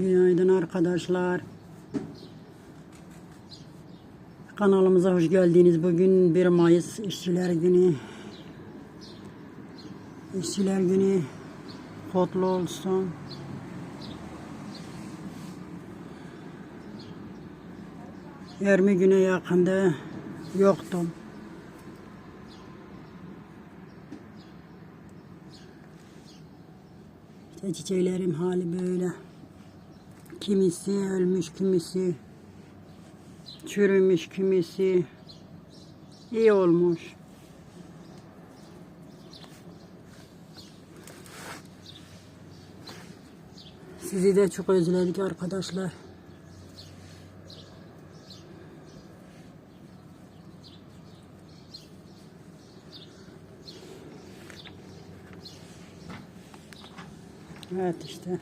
Günaydın arkadaşlar. Kanalımıza hoş geldiniz. Bugün 1 Mayıs İşçiler Günü. İşçiler Günü kutlu olsun. Yirmi güne yakında yoktum. İşte çiçeklerim hali böyle. Kimisi ölmüş, kimisi çürümüş, kimisi iyi olmuş. Sizi de çok özledik arkadaşlar. Evet işte.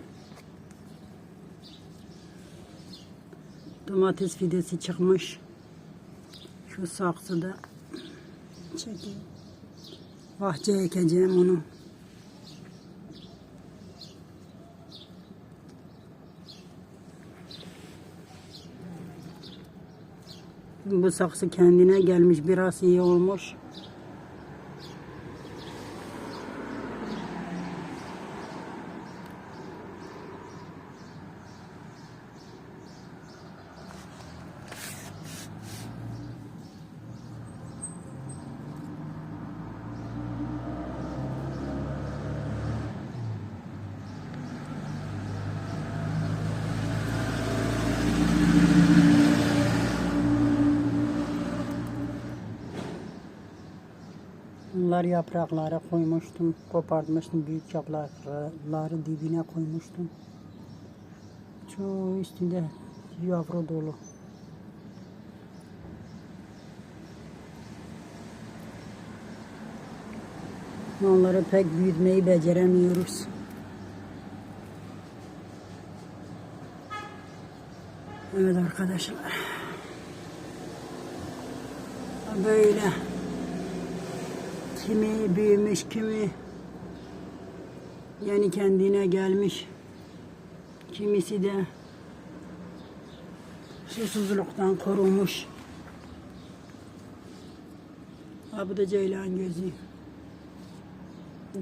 Domates fidesi çıkmış. Şu saksıda çekeyim. Bahçeye ekeceğim onu. Bu saksı kendine gelmiş biraz iyi olmuş. Bunlar yapraklara koymuştum. Kopartmıştım. Büyük yaprakları dibine koymuştum. Çoğu üstünde yavru dolu. Onları pek büyütmeyi beceremiyoruz. Evet arkadaşlar. Böyle. Kimi büyümüş, kimi yeni kendine gelmiş. Kimisi de susuzluktan korunmuş. Ha bu da ceylan gözü.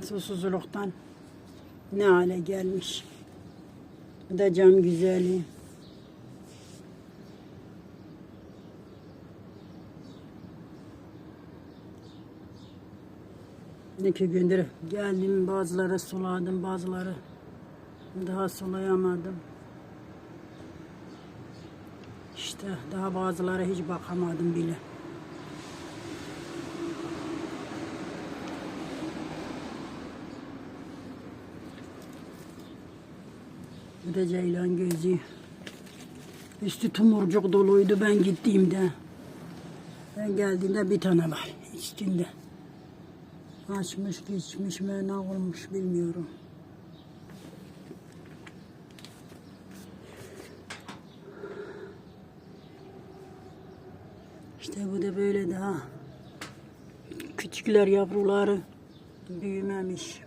Susuzluktan ne hale gelmiş. Bu da cam güzeli. İki gündür geldim bazıları suladım bazıları daha sulayamadım. İşte daha bazıları hiç bakamadım bile. Bu da ceylan gözü. Üstü tumurcuk doluydu ben gittiğimde. Ben geldiğimde bir tane var üstünde. Açmış geçmiş mi ne olmuş bilmiyorum. İşte bu da böyle daha küçükler yavruları büyümemiş.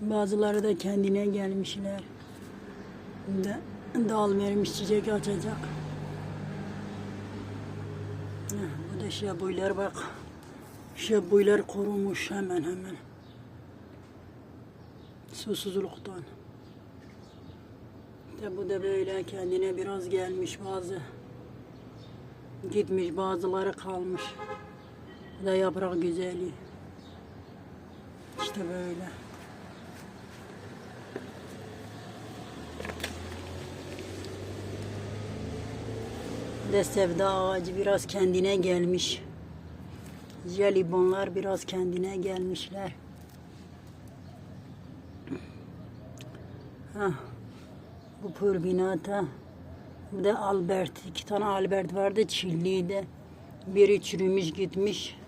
Bazıları da kendine gelmişler. Da, dal vermiş çiçek açacak. Bu da şebuylar bak. Şebuylar kurumuş hemen hemen. Susuzluktan. De bu da böyle kendine biraz gelmiş bazı. Gitmiş bazıları kalmış. Bu da yaprak güzeli. İşte böyle. de sevda ağacı biraz kendine gelmiş. Jelibonlar biraz kendine gelmişler. Hah. Bu pulvinata. Bu da Albert. İki tane Albert vardı. Çilliydi. Biri çürümüş gitmiş.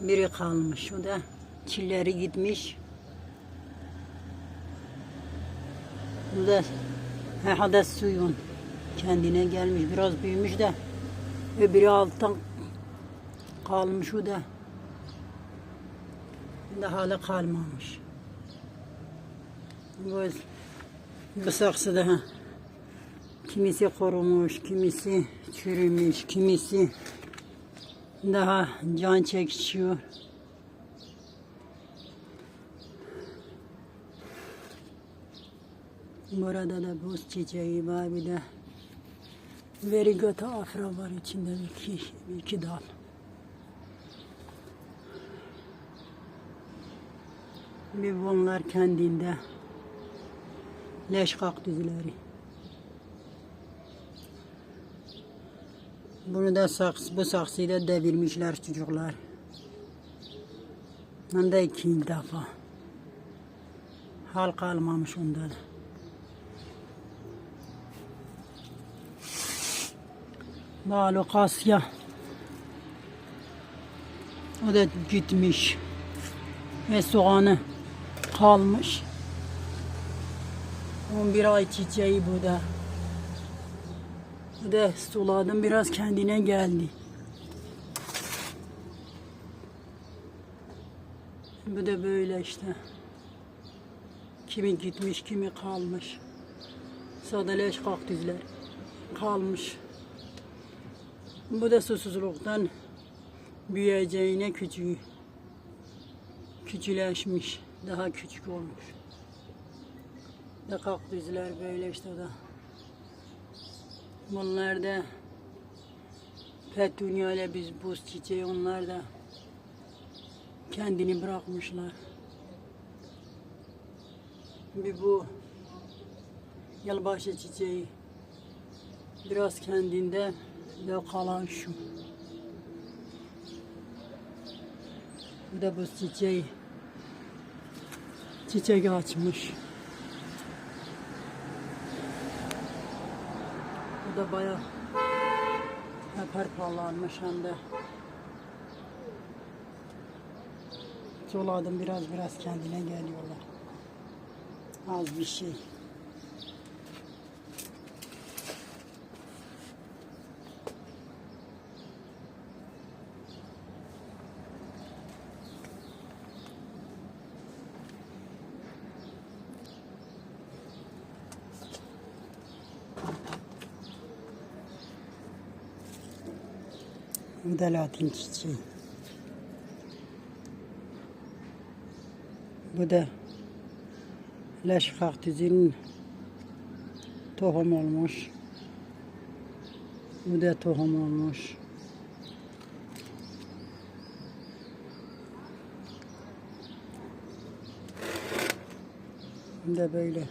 Biri kalmış. O da çilleri gitmiş. Bu da hades suyun kendine gelmiş biraz büyümüş de öbürü alttan kalmış o da da hala kalmamış. Bu, bu saksı da. Kimisi kurumuş, kimisi çürümüş, kimisi daha can çekişiyor. Burada da buz çiçeği var bir de verigata afra var içinde iki, iki dal. Bir bunlar kendinde leş kaktüsleri. Bunu da saks, bu saksıyı da devirmişler çocuklar. Hem de ikinci defa. Hal kalmamış onda da. Malukasya. O da gitmiş. Ve soğanı kalmış. 11 ay çiçeği bu da. Bu da suladım biraz kendine geldi. Bu da böyle işte. Kimi gitmiş, kimi kalmış. Sadeleş kaktüsler kalmış. Bu da susuzluktan büyüyeceğine küçüğü. Küçüleşmiş. Daha küçük olmuş. Da kaktüsler böyle işte da. Bunlar da petunya ile biz buz çiçeği onlar da kendini bırakmışlar. Bir bu yılbaşı çiçeği biraz kendinde şu. Bu da buz çiçeği. Çiçek açmış. Bu da bayağı hep parlanmış hem de. Suladım biraz biraz kendine geliyorlar. Az bir şey. Bu da latin çiçeği. Bu da leş kaktüsünün tohum olmuş. Bu da tohum olmuş. Bu da böyle.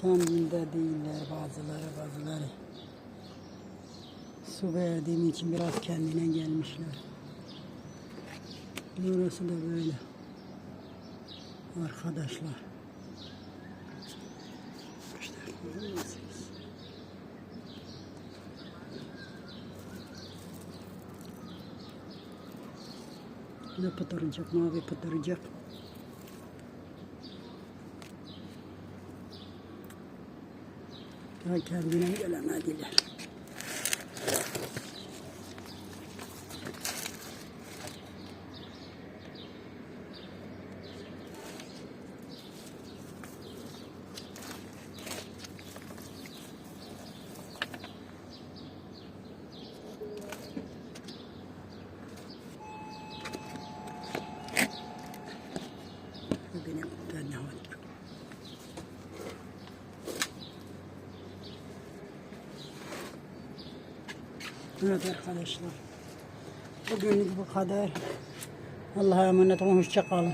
Kendinde değiller bazıları bazıları. Su verdiğim için biraz kendine gelmişler. Burası da böyle. Arkadaşlar. İşte? Ne pıtıracak, mavi pıtıracak. Daha kendine gelemediler. Bu benim ben ne var? Evet arkadaşlar. Bugünlük bu kadar. Allah'a emanet olun. Hoşça kalın.